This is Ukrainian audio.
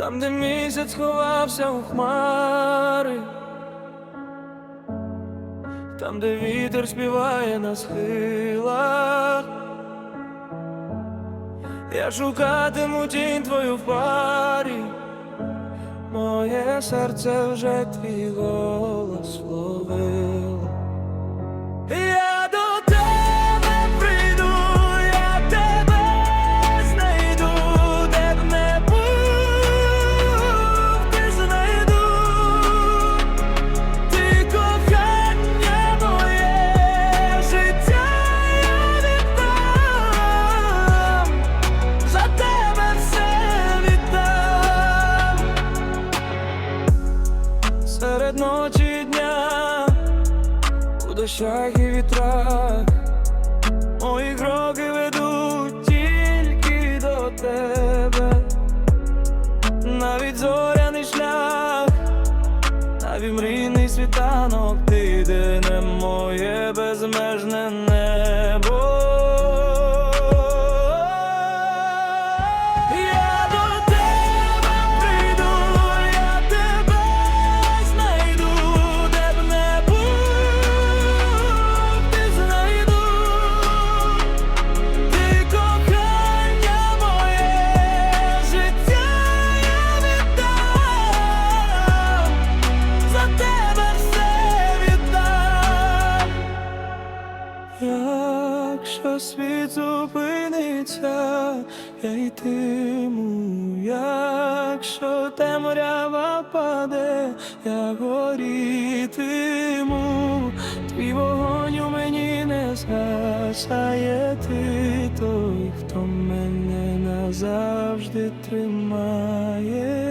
там, де місяць ховався у хмари, там, де вітер співає на схилах, я шукатиму тінь твою в парі, моє серце вже твій голос ловило. Серед ночі дня. У дощах і вітрах. Мої кроки ведуть тільки до тебе, навіть зоряний шлях, навіть мрійний світанок, ти де не моє безмежне небо. Якщо світ зупиниться, я йтиму, якщо темрява паде, я горітиму, твій вогонь у мені не згасає, ти той, хто мене назавжди тримає.